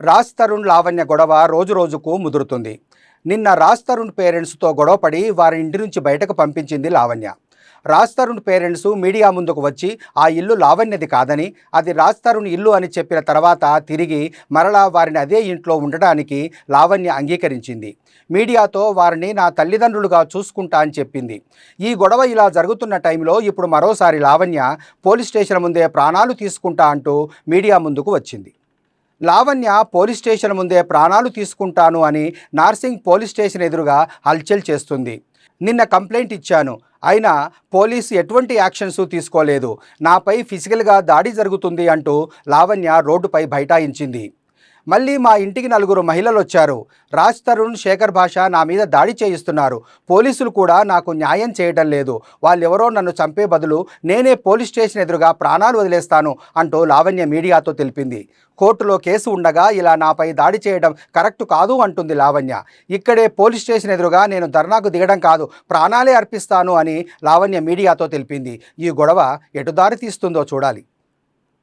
రాజ్ తరుణ్ లావణ్య గొడవ రోజు రోజుకు ముదురుతుంది. నిన్న రాజ్ తరుణ్ పేరెంట్స్తో గొడవపడి వారి ఇంటి నుంచి బయటకు పంపించింది లావణ్య. రాజ్ తరుణ్ పేరెంట్స్ మీడియా ముందుకు వచ్చి ఆ ఇల్లు లావణ్యది కాదని అది రాజ్ తరుణ్ ఇల్లు అని చెప్పిన తర్వాత తిరిగి మరలా వారిని అదే ఇంట్లో ఉండడానికి లావణ్య అంగీకరించింది. మీడియాతో వారిని నా తల్లిదండ్రులుగా చూసుకుంటా అని చెప్పింది. ఈ గొడవ ఇలా జరుగుతున్న టైంలో ఇప్పుడు మరోసారి లావణ్య పోలీస్ స్టేషన్ ముందే ప్రాణాలు తీసుకుంటా అంటూ మీడియా ముందుకు వచ్చింది. లావణ్య పోలీస్ స్టేషన్ ముందే ప్రాణాలు తీసుకుంటాను అని నార్సింగ్ పోలీస్ స్టేషన్ ఎదురుగా హల్చల్ చేస్తుంది. నిన్న కంప్లైంట్ ఇచ్చాను. అయినా పోలీసు ఎటువంటి యాక్షన్స్ తీసుకోలేదు. నాపై ఫిజికల్గా దాడి జరుగుతుంది అంటూ లావణ్య రోడ్డుపై బైఠాయించింది. మళ్ళీ మా ఇంటికి నలుగురు మహిళలు వచ్చారు. రాజ్ తరుణ్ శేఖర్ భాష నా మీద దాడి చేయిస్తున్నారు. పోలీసులు కూడా నాకు న్యాయం చేయడం లేదు. వాళ్ళెవరో నన్ను చంపే బదులు నేనే పోలీస్ స్టేషన్ ఎదురుగా ప్రాణాలు వదిలేస్తాను అంటూ లావణ్య మీడియాతో తెలిపింది. కోర్టులో కేసు ఉండగా ఇలా నాపై దాడి చేయడం కరెక్ట్ కాదు అంటుంది లావణ్య. ఇక్కడే పోలీస్ స్టేషన్ ఎదురుగా నేను ధర్నాకు దిగడం కాదు ప్రాణాలే అర్పిస్తాను అని లావణ్య మీడియాతో తెలిపింది. ఈ గొడవ ఎటు దారి తీస్తుందో చూడాలి.